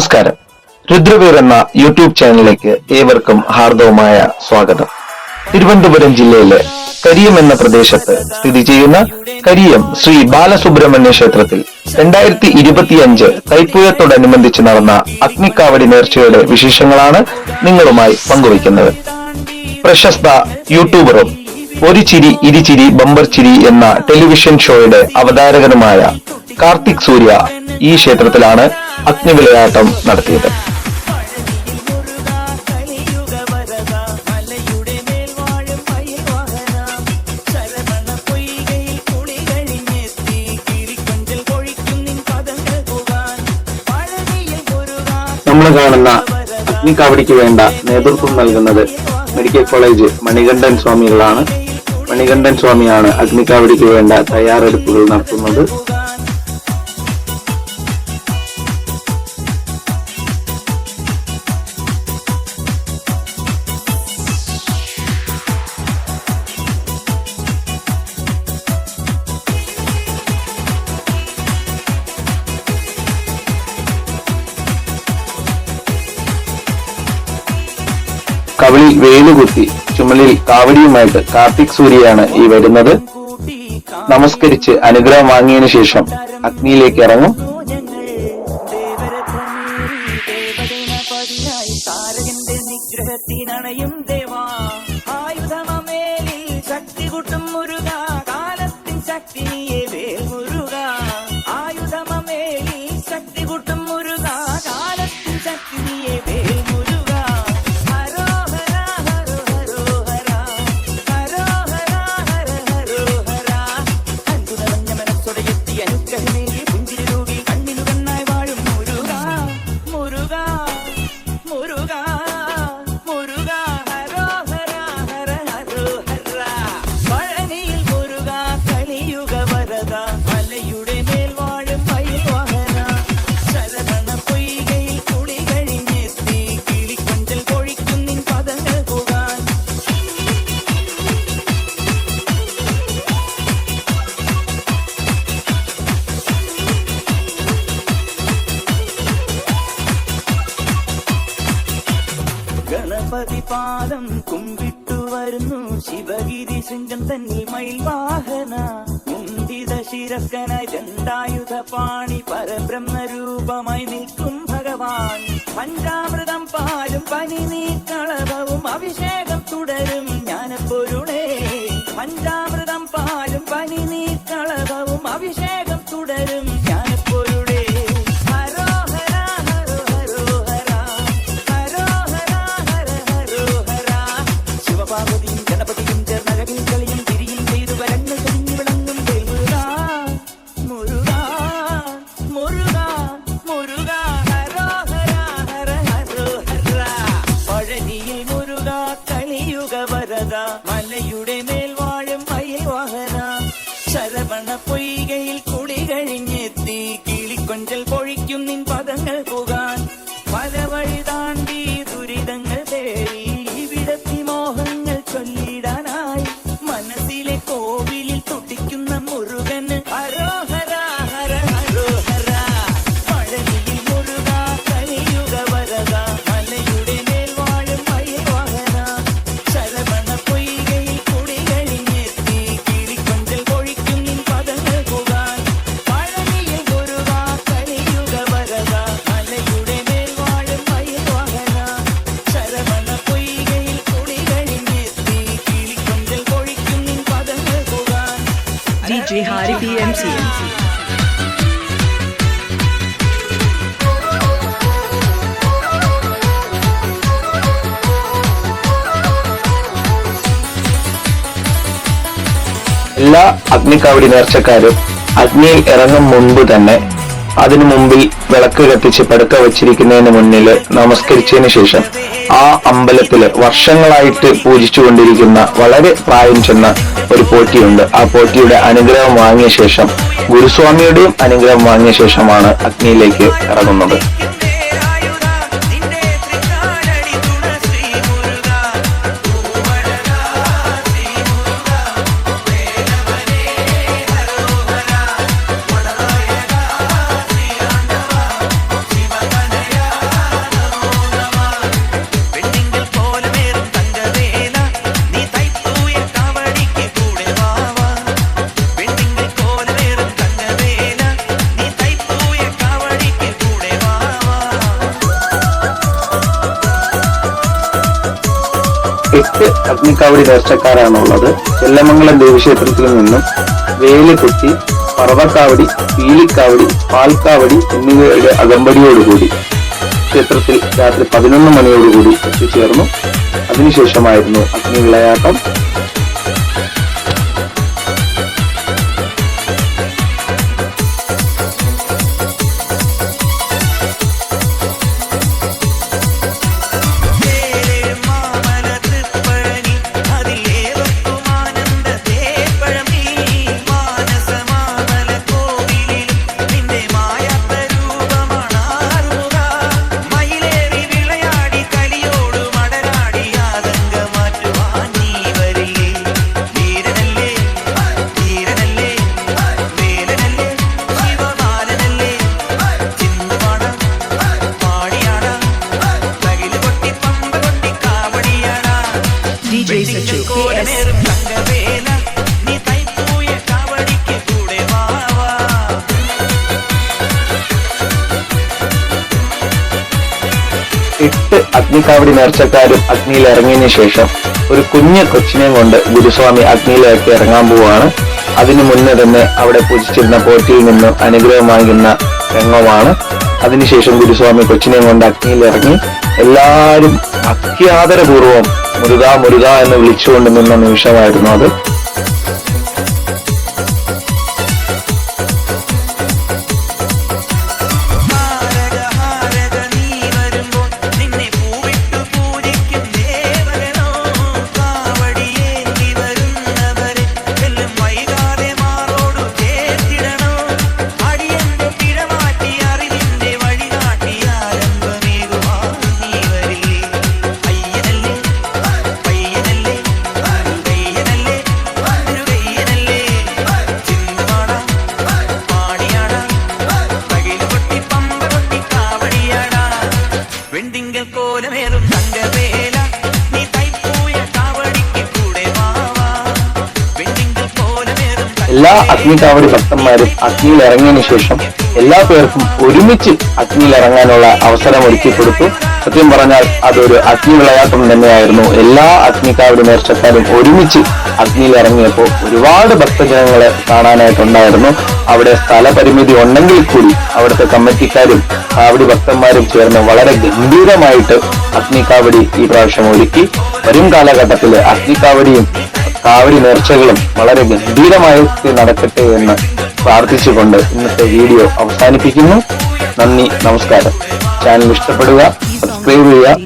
നമസ്കാരം. രുദ്രവീർ എന്ന യൂട്യൂബ് ചാനലിലേക്ക് ഏവർക്കും ഹാർദവമായ സ്വാഗതം. തിരുവനന്തപുരം ജില്ലയിലെ കരിയം എന്ന പ്രദേശത്ത് സ്ഥിതി ചെയ്യുന്ന കരിയം ശ്രീ ബാലസുബ്രഹ്മണ്യ ക്ഷേത്രത്തിൽ രണ്ടായിരത്തി ഇരുപത്തിയഞ്ച് തൈപ്പൂയത്തോടനുബന്ധിച്ച് നടന്ന അഗ്നിക്കാവടി നേർച്ചയുടെ വിശേഷങ്ങളാണ് നിങ്ങളുമായി പങ്കുവയ്ക്കുന്നത്. പ്രശസ്ത യൂട്യൂബറും ഒരു ചിരി ഇരിചിരി ബമ്പർ ചിരി എന്ന ടെലിവിഷൻ ഷോയുടെ അവതാരകനുമായ കാർത്തിക് സൂര്യ ഈ ക്ഷേത്രത്തിലാണ് അഗ്നിവിളയാട്ടം നടത്തിയത്. നമ്മൾ കാണുന്ന അഗ്നിക്കാവടിക്ക് വേണ്ട നേതൃത്വം നൽകുന്നത് മെഡിക്കൽ കോളേജ് മണികണ്ഠൻ സ്വാമികളാണ്. മണികണ്ഠൻ സ്വാമിയാണ് അഗ്നിക്കാവടിക്ക് വേണ്ട തയ്യാറെടുപ്പുകൾ നടത്തുന്നത്. കവിളിൽ വേലുകുത്തി ചുമലിൽ കാവടിയുമായിട്ട് കാർത്തിക് സൂര്യയാണ് ഈ വരുന്നത്. നമസ്കരിച്ച് അനുഗ്രഹം വാങ്ങിയതിനു ശേഷം അഗ്നിയിലേക്ക് ഇറങ്ങും. നിഗ്രഹത്തിനണയും പാദം കുമ്പിട്ടു വരുന്നു. ശിവഗിരി ശൃംഗം തന്നിൽ മയിൽ വാഹന മുന്തിത ശിരസ്കനായി പാണി. പരബ്രഹ്മരൂപമായി നിൽക്കും ഭഗവാൻ. പഞ്ചാമൃതം പാലും പനി നീക്കളവും അഭിഷേകം തുടരും. ജ്ഞാനപ്പൊരുളേ കോവിലിൽ തുടിക്കുന്ന DJ Hari BMC. എല്ലാ അഗ്നിക്കാവടി നേർച്ചക്കാരും അഗ്നിയിൽ ഇറങ്ങും മുൻപ് തന്നെ അതിനു മുമ്പിൽ വിളക്ക് കത്തിച്ച് പടുക്ക വച്ചിരിക്കുന്നതിന് മുന്നിൽ നമസ്കരിച്ചതിന് ശേഷം ആ അമ്പലത്തിൽ വർഷങ്ങളായിട്ട് പൂജിച്ചുകൊണ്ടിരിക്കുന്ന വളരെ പ്രായം ചെന്ന ഒരു പോറ്റിയുണ്ട്. ആ പോറ്റിയുടെ അനുഗ്രഹം വാങ്ങിയ ശേഷം ഗുരുസ്വാമിയുടെയും അനുഗ്രഹം വാങ്ങിയ ശേഷമാണ് അഗ്നിയിലേക്ക് ഇറങ്ങുന്നത്. എട്ട് അഗ്നിക്കാവടി നേർച്ചക്കാരാണുള്ളത് ചെല്ലമംഗലം ദേവീക്ഷേത്രത്തിൽ നിന്നും വേലുകുത്തി പർവക്കാവടി പീലിക്കാവടി പാൽക്കാവടി എന്നിവയുടെ അകമ്പടിയോടുകൂടി ക്ഷേത്രത്തിൽ രാത്രി പതിനൊന്ന് മണിയോടുകൂടി എത്തിച്ചേർന്നു. അതിനുശേഷമായിരുന്നു അഗ്നി എട്ട് അഗ്നിക്കാവടി നേർച്ചക്കാരും അഗ്നിയിൽ ഇറങ്ങിയതിനു ശേഷം ഒരു കുഞ്ഞു കൊച്ചിനെ കൊണ്ട് ഗുരുസ്വാമി അഗ്നിയിലേക്ക് ഇറങ്ങാൻ പോവുകയാണ്. അതിനു മുന്നേ തന്നെ അവിടെ പൂജിച്ചിരുന്ന പോറ്റിയിൽ നിന്നും അനുഗ്രഹം വാങ്ങുന്ന രംഗമാണ്. അതിനുശേഷം ഗുരുസ്വാമി കൊച്ചിനെ കൊണ്ട് അഗ്നിയിൽ ഇറങ്ങി എല്ലാവരും അത്യാദരപൂർവം മുരുക മുരുക എന്ന് വിളിച്ചുകൊണ്ട് നിന്ന നിമിഷമായിരുന്നു അത്. കോലമേറും തങ്കവേല നീ തൈപ്പൂയ കാവടിക്ക് കൂടെ എല്ലാ അഗ്നി കാവടി ഭക്തന്മാരും അഗ്നിയിൽ ഇറങ്ങിയതിനു ശേഷം എല്ലാ പേർക്കും ഒരുമിച്ച് അഗ്നിയിൽ ഇറങ്ങാനുള്ള അവസരം ഒരുക്കി കൊടുത്തു സത്യം പറഞ്ഞാൽ അതൊരു അഗ്നി വിളയാട്ടം തന്നെയായിരുന്നു. എല്ലാ അഗ്നിക്കാരുടെ നേർച്ചക്കാരും ഒരുമിച്ച് അഗ്നിയിൽ ഇറങ്ങിയപ്പോൾ ഒരുപാട് ഭക്തജനങ്ങളെ കാണാനായിട്ടുണ്ടായിരുന്നു. അവിടെ സ്ഥലപരിമിതി ഉണ്ടെങ്കിൽ കൂടി അവിടുത്തെ കമ്മിറ്റിക്കാരും കാവടി ഭക്തന്മാരും ചേർന്ന് വളരെ ഗംഭീരമായിട്ട് അഗ്നിക്കാവടി ഈ പ്രാവശ്യം ഒരുക്കി. വരും കാലഘട്ടത്തിൽ അഗ്നിക്കാവടിയും കാവടി നേർച്ചകളും വളരെ ഗംഭീരമായി നടക്കട്ടെ എന്ന് പ്രാർത്ഥിച്ചുകൊണ്ട് ഇന്നത്തെ വീഡിയോ അവസാനിപ്പിക്കുന്നു. നന്ദി നമസ്കാരം. ചാനൽ ഇഷ്ടപ്പെടുക Australia